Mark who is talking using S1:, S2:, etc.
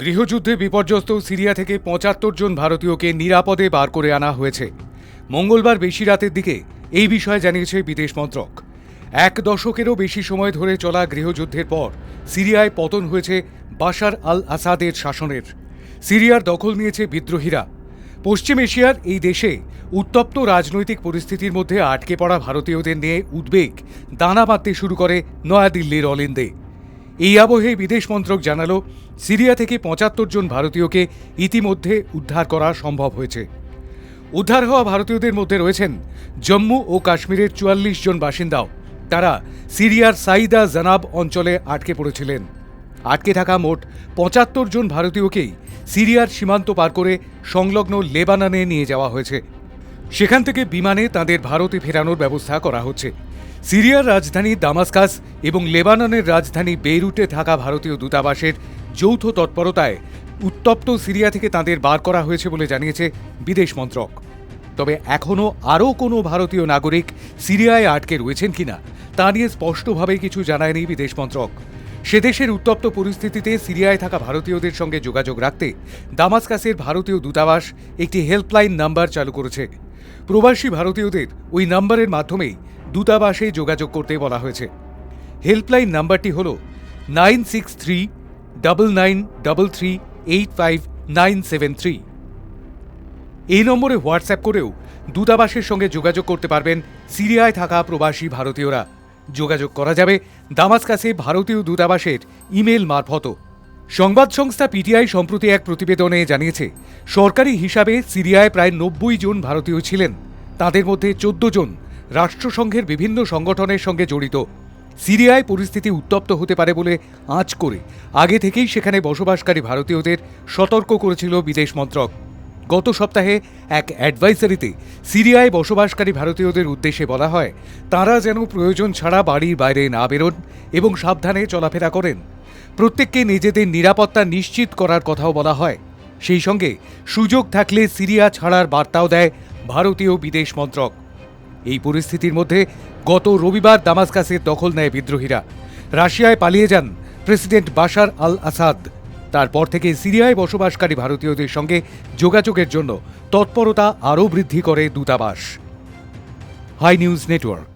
S1: গৃহযুদ্ধে বিপর্যস্ত সিরিয়া থেকে পঁচাত্তর জন ভারতীয়কে নিরাপদে বার করে আনা হয়েছে। মঙ্গলবার বেশি রাতের দিকে এই বিষয়ে জানিয়েছে বিদেশ মন্ত্রক। এক দশকেরও বেশি সময় ধরে চলা গৃহযুদ্ধের পর সিরিয়ায় পতন হয়েছে বাশার আল আসাদের শাসনের। সিরিয়ার দখল নিয়েছে বিদ্রোহীরা। পশ্চিম এশিয়ার এই দেশে উত্তপ্ত রাজনৈতিক পরিস্থিতির মধ্যে আটকে পড়া ভারতীয়দের নিয়ে উদ্বেগ দানা বাঁধতে শুরু করে নয়াদিল্লির অলিন্দে। এই আবহে বিদেশ মন্ত্রক জানালো, সিরিয়া থেকে পঁচাত্তর জন ভারতীয়কে ইতিমধ্যে উদ্ধার করা সম্ভব হয়েছে। উদ্ধার হওয়া ভারতীয়দের মধ্যে রয়েছেন জম্মু ও কাশ্মীরের চুয়াল্লিশ জন বাসিন্দাও। তারা সিরিয়ার সাইদা জানাব অঞ্চলে আটকে পড়েছিলেন। আটকে থাকা মোট পঁচাত্তর জন ভারতীয়কেই সিরিয়ার সীমান্ত পার করে সংলগ্ন লেবাননে নিয়ে যাওয়া হয়েছে। সেখান থেকে বিমানে তাদের ভারতে ফেরানোর ব্যবস্থা করা হচ্ছে। সিরিয়ার রাজধানী দামাস্কাস এবং লেবাননের রাজধানী বেইরুটে থাকা ভারতীয় দূতাবাসের যৌথ তৎপরতায় উত্তপ্ত সিরিয়া থেকে তাদের বার করা হয়েছে বলে জানিয়েছে বিদেশ মন্ত্রক। তবে এখনও আরও কোনো ভারতীয় নাগরিক সিরিয়ায় আটকে রয়েছেন কিনা, তা নিয়ে স্পষ্টভাবে কিছু জানায়নি বিদেশ মন্ত্রক। সে দেশের উত্তপ্ত পরিস্থিতিতে সিরিয়ায় থাকা ভারতীয়দের সঙ্গে যোগাযোগ রাখতে দামাস্কাসের ভারতীয় দূতাবাস একটি হেল্পলাইন নাম্বার চালু করেছে। প্রবাসী ভারতীয়দের ওই নাম্বারের মাধ্যমেই দূতাবাসে যোগাযোগ করতে বলা হয়েছে। হেল্পলাইন নাম্বারটি হল nine six three double nine double three eight five nine seven three. এই নম্বরে হোয়াটসঅ্যাপ করেও দূতাবাসের সঙ্গে যোগাযোগ করতে পারবেন সিরিয়ায় থাকা প্রবাসী ভারতীয়রা। যোগাযোগ করা যাবে দামাস্কাসে ভারতীয় দূতাবাসের ইমেল মারফত। সংবাদ সংস্থা পিটিআই সম্প্রতি এক প্রতিবেদনে জানিয়েছে, সরকারি হিসাবে সিরিয়ায় প্রায় নব্বই জন ভারতীয় ছিলেন। তাদের মধ্যে চোদ্দ জন রাষ্ট্রসংঘের বিভিন্ন সংগঠনের সঙ্গে জড়িত। সিরিয়ায় পরিস্থিতি উত্তপ্ত হতে পারে বলে আঁচ করে আগে থেকেই সেখানে বসবাসকারী ভারতীয়দের সতর্ক করেছিল বিদেশ মন্ত্রক। গত সপ্তাহে এক অ্যাডভাইসারিতে সিরিয়ায় বসবাসকারী ভারতীয়দের উদ্দেশ্যে বলা হয়, তারা যেন প্রয়োজন ছাড়া বাড়ির বাইরে না বেরোন এবং সাবধানে চলাফেরা করেন। প্রত্যেককে নিজেদের নিরাপত্তা নিশ্চিত করার কথাও বলা হয়। সেই সঙ্গে সুযোগ থাকলে সিরিয়া ছাড়ার বার্তাও দেয় ভারতীয় বিদেশ মন্ত্রক। এই পরিস্থিতির মধ্যে গত রবিবার দামাস্কাসের দখল নেয় বিদ্রোহীরা। রাশিয়ায় পালিয়ে যান প্রেসিডেন্ট বাশার আল আসাদ তারপর থেকে সিরিয়ায় বসবাসকারী ভারতীয়দের সঙ্গে যোগাযোগের জন্য তৎপরতা আরও বৃদ্ধি করে দূতাবাস। Hi news network.